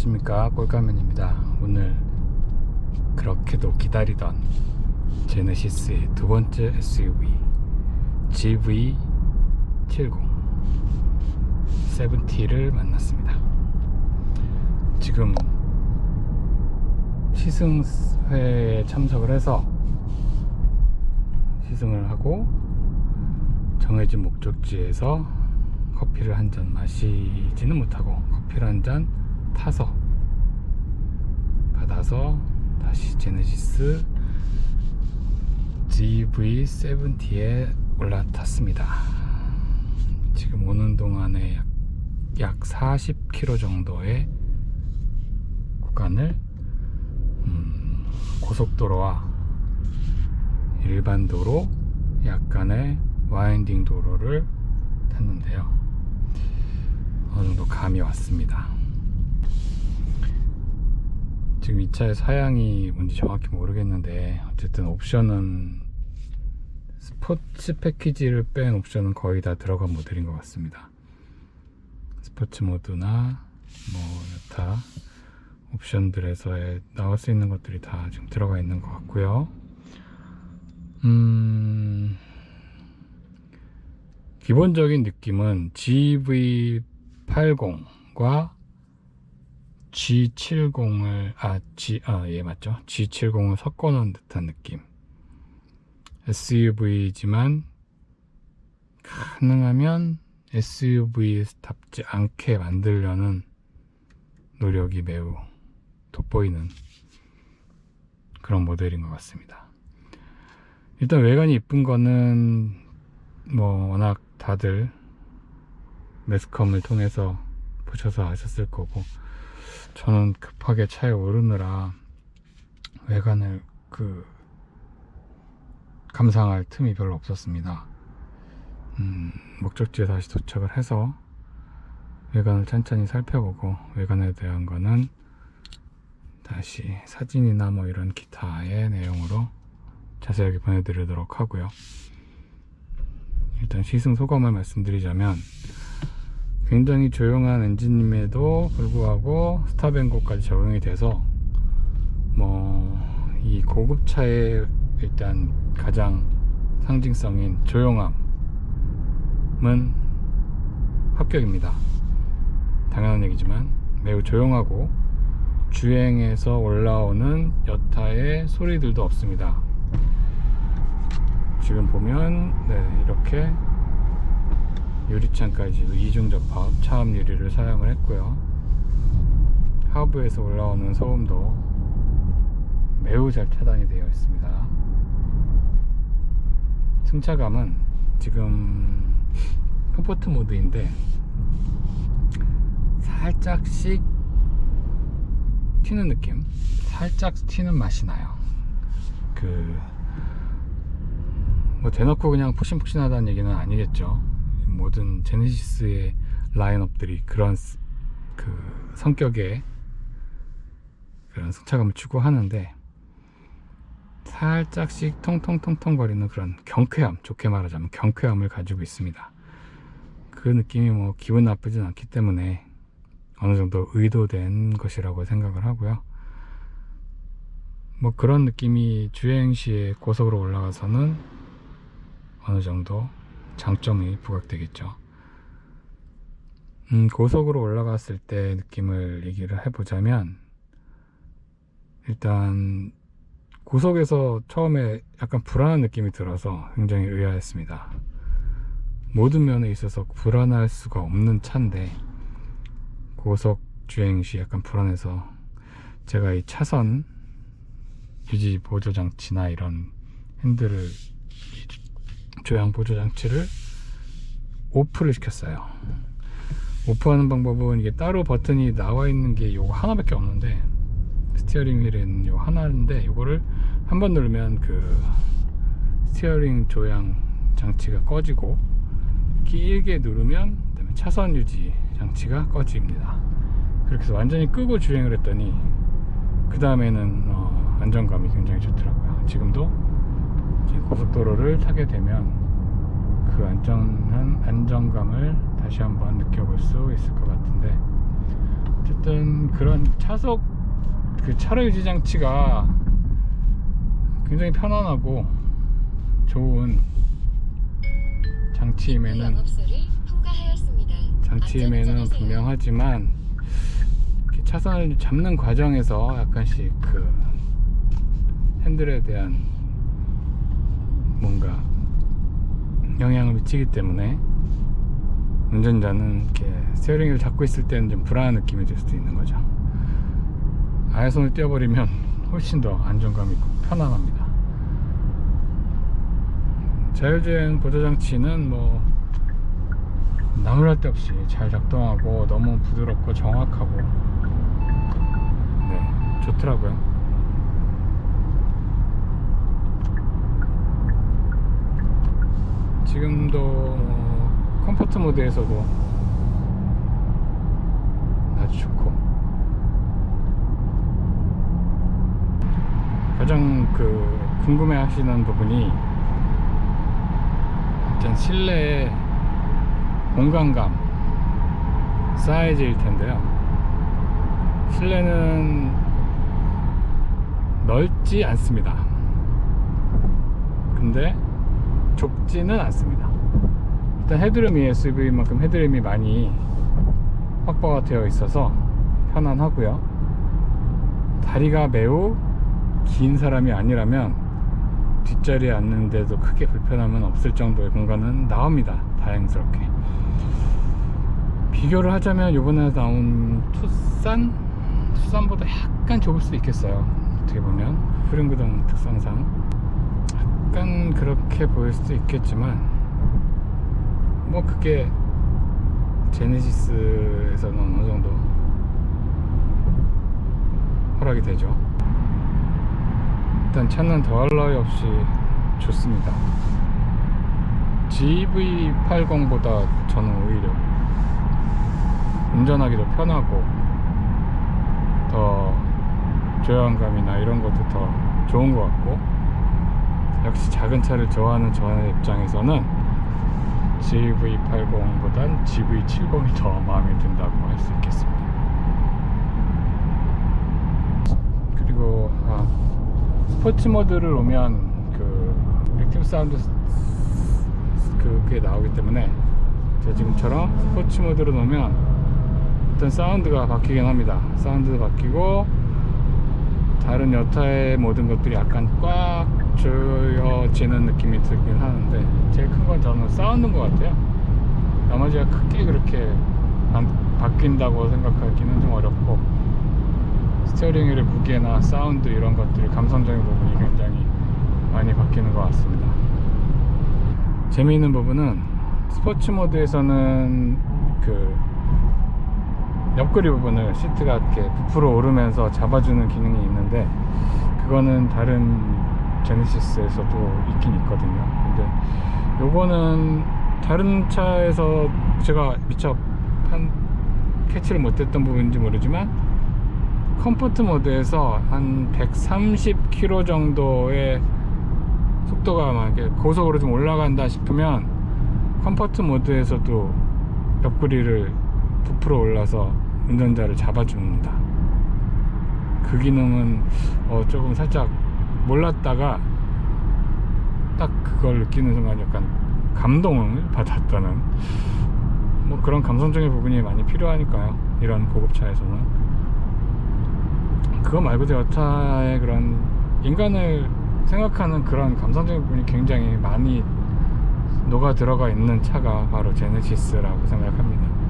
안녕하십니까. 꼴가면입니다. 오늘 그렇게도 기다리던 제네시스의 두 번째 SUV GV70 70를 만났습니다. 지금 시승회에 참석을 해서 시승을 하고 정해진 목적지에서 커피를 한 잔 마시지는 못하고 커피를 한잔 타서 받아서 다시 제네시스 GV70에 올라탔습니다. 지금 오는 동안에 약, 약 40km 정도의 구간을 음, 고속도로와 일반 도로, 약간의 와인딩 도로를 탔는데요. 어느 정도 감이 왔습니다. 지금 이 차의 사양이 뭔지 정확히 모르겠는데 어쨌든 옵션은 스포츠 패키지를 뺀 옵션은 거의 다 들어간 모델인 것 같습니다. 스포츠 모드나 뭐 여타 옵션들에서의 나올 수 있는 것들이 다 지금 들어가 있는 것 같고요. 음, 기본적인 느낌은 GV80과 G70을 아 G 아 예 맞죠. G70을 섞어놓은 듯한 느낌. SUV지만 가능하면 SUV답지 않게 만들려는 노력이 매우 돋보이는 그런 모델인 것 같습니다. 일단 외관이 이쁜 거는 뭐 워낙 다들 매스컴을 통해서 보셔서 아셨을 거고 저는 급하게 차에 오르느라 외관을 그 감상할 틈이 별로 없었습니다. 음, 목적지에 다시 도착을 해서 외관을 천천히 살펴보고 외관에 대한 거는 다시 사진이나 뭐 이런 기타의 내용으로 자세하게 보내드리도록 하고요. 일단 시승 소감을 말씀드리자면 굉장히 조용한 엔진임에도 불구하고 스탑앤고까지 적용이 돼서 뭐 이 고급차의 일단 가장 상징성인 조용함은 합격입니다. 당연한 얘기지만 매우 조용하고 주행에서 올라오는 여타의 소리들도 없습니다. 지금 보면 네, 이렇게 유리창까지도 이중 접합 차압 유리를 사용을 했고요. 하부에서 올라오는 소음도 매우 잘 차단이 되어 있습니다. 승차감은 지금 컴포트 모드인데 살짝씩 튀는 느낌, 살짝 튀는 맛이 나요. 그 뭐 대놓고 그냥 푹신푹신하다는 얘기는 아니겠죠. 모든 제네시스의 라인업들이 그런 스- 그 성격의 그런 승차감을 추구하는데 살짝씩 통통통통 거리는 그런 경쾌함, 좋게 말하자면 경쾌함을 가지고 있습니다. 그 느낌이 뭐 기분 나쁘진 않기 때문에 어느 정도 의도된 것이라고 생각을 하고요. 뭐 그런 느낌이 주행 시에 고속으로 올라가서는 어느 정도 장점이 부각되겠죠. 음, 고속으로 올라갔을 때 느낌을 얘기를 해보자면, 일단, 고속에서 처음에 약간 불안한 느낌이 들어서 굉장히 의아했습니다. 모든 면에 있어서 불안할 수가 없는 차인데, 고속 주행 시 약간 불안해서, 제가 이 차선 유지 보조 장치나 이런 핸들을 조향 보조 장치를 오프를 시켰어요. 오프하는 방법은 이게 따로 버튼이 나와 있는 게 요거 하나밖에 없는데 스티어링 휠에는 요 하나인데 요거를 한 번 누르면 그 스티어링 조향 장치가 꺼지고 길게 누르면 그다음에 차선 유지 장치가 꺼집니다. 그렇게 해서 완전히 끄고 주행을 했더니 그 다음에는 어, 안정감이 굉장히 좋더라고요. 지금도 이제 고속도로를 타게 되면 그 안전한 안정감을 다시 한번 느껴볼 수 있을 것 같은데 어쨌든 그런 차속 그 차로 유지 장치가 굉장히 편안하고 좋은 장치임에는. 장치임에는. 분명하지만 차선을 잡는 과정에서 약간씩 그 핸들에 대한 뭔가 영향을 미치기 때문에 운전자는 이렇게 스티어링을 잡고 있을 때는 좀 불안한 느낌이 들 수도 있는 거죠. 아예 손을 떼어버리면 훨씬 더 안정감 있고 편안합니다. 자율주행 보조장치는 뭐 나무랄 데 없이 잘 작동하고 너무 부드럽고 정확하고 네 좋더라고요. 지금도 뭐 컴포트 모드에서도 아주 좋고 가장 그 궁금해 하시는 부분이 일단 실내의 공간감 사이즈일 텐데요. 실내는 넓지 않습니다. 근데 좁지는 않습니다. 일단 헤드룸이 SUV만큼 헤드룸이 많이 확보가 되어 있어서 편안하고요. 다리가 매우 긴 사람이 아니라면 뒷자리에 앉는데도 크게 불편함은 없을 정도의 공간은 나옵니다. 다행스럽게. 비교를 하자면 이번에 나온 투싼? 투싼보다 약간 좁을 수 있겠어요. 어떻게 보면 후륜구동 특성상 약간 그렇게 보일 수도 있겠지만 뭐 그게 제네시스에서는 어느 정도 허락이 되죠. 일단 차는 더할 나위 없이 좋습니다. GV80보다 저는 오히려 운전하기도 편하고 더 조용감이나 이런 것도 더 좋은 것 같고 역시 작은 차를 좋아하는 저의 입장에서는 GV80보단 GV70이 더 마음에 든다고 할 수 있겠습니다. 그리고 아, 스포츠 모드를 오면 그 액티브 사운드 스- 그게 나오기 때문에 제가 지금처럼 스포츠 모드로 놓으면 일단 사운드가 바뀌긴 합니다. 사운드도 바뀌고 다른 여타의 모든 것들이 약간 꽉 조여지는 느낌이 들긴 하는데 제일 큰 건 저는 사운드인 것 같아요. 나머지가 크게 그렇게 안 바뀐다고 생각하기는 좀 어렵고 스티어링의 무게나 사운드 이런 것들이 감성적인 부분이 굉장히 많이 바뀌는 것 같습니다. 재미있는 부분은 스포츠 모드에서는 그 옆구리 부분을 시트가 이렇게 부풀어 오르면서 잡아주는 기능이 있는데 그거는 다른 제네시스에서도 있긴 있거든요. 근데 요거는 다른 차에서 제가 미처 한 캐치를 못했던 부분인지 모르지만 컴포트 모드에서 한 130km 정도의 속도가 막 이렇게 고속으로 좀 올라간다 싶으면 컴포트 모드에서도 옆구리를 부풀어 올라서 운전자를 잡아줍니다. 그 기능은 어, 조금 살짝 몰랐다가 딱 그걸 느끼는 순간 약간 감동을 받았다는 뭐 그런 감성적인 부분이 많이 필요하니까요. 이런 고급차에서는 그거 말고도 여타의 그런 인간을 생각하는 그런 감성적인 부분이 굉장히 많이 녹아 들어가 있는 차가 바로 제네시스라고 생각합니다.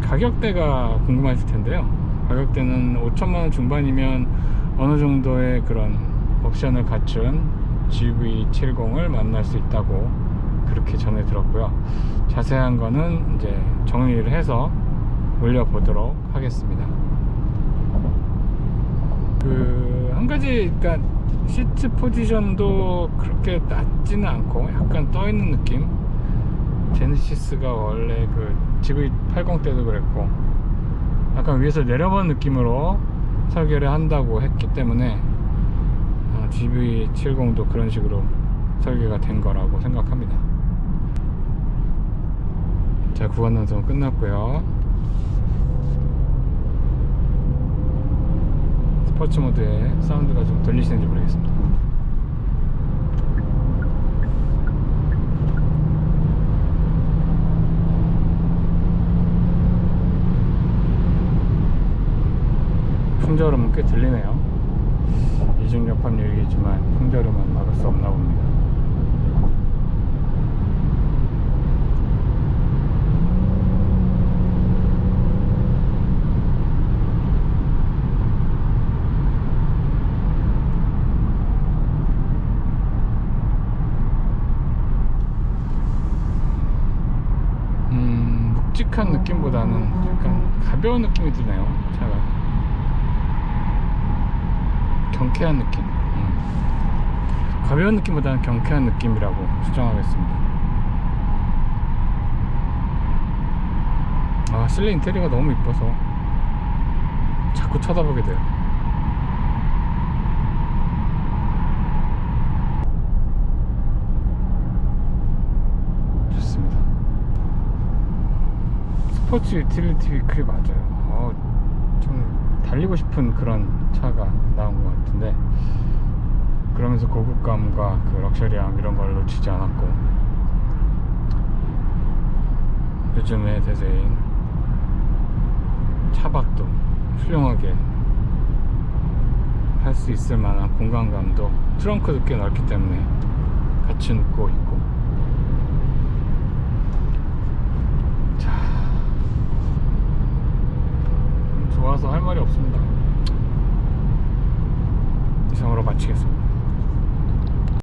가격대가 궁금하실 텐데요. 가격대는 5천만 원 중반이면 어느 정도의 그런 옵션을 갖춘 GV70을 만날 수 있다고 그렇게 전해 들었고요. 자세한 거는 이제 정리를 해서 올려보도록 하겠습니다. 그 한 가지 그러니까 시트 포지션도 그렇게 낮지는 않고 약간 떠 있는 느낌. 제네시스가 원래 그 GV80 때도 그랬고 약간 위에서 내려본 느낌으로 설계를 한다고 했기 때문에 어, GV70도 그런 식으로 설계가 된 거라고 생각합니다. 자 구간 단속 끝났고요. 스포츠 모드의 사운드가 좀 들리시는지 모르겠습니다. 풍절음은 꽤 들리네요. 이중역합률이지만 풍절음은 막을 수 없나 봅니다. 음, 묵직한 느낌보다는 약간 가벼운 느낌이 드네요. 차가. 경쾌한 느낌. 음. 가벼운 느낌보다는 경쾌한 느낌이라고 수정하겠습니다. 아, 실내 인테리어가 너무 이뻐서 자꾸 쳐다보게 돼요. 좋습니다. 스포츠 유틸리티 위클이 맞아요. 어, 좀 달리고 싶은 그런 차가 나온 것 같은데 그러면서 고급감과 그 럭셔리함 이런 걸 놓치지 않았고 요즘의 대세인 차박도 훌륭하게 할 수 있을 만한 공간감도 트렁크도 꽤 넓기 때문에 같이 놓고 있고. 자 좋아서 할 말이 없습니다 이상으로 마치겠습니다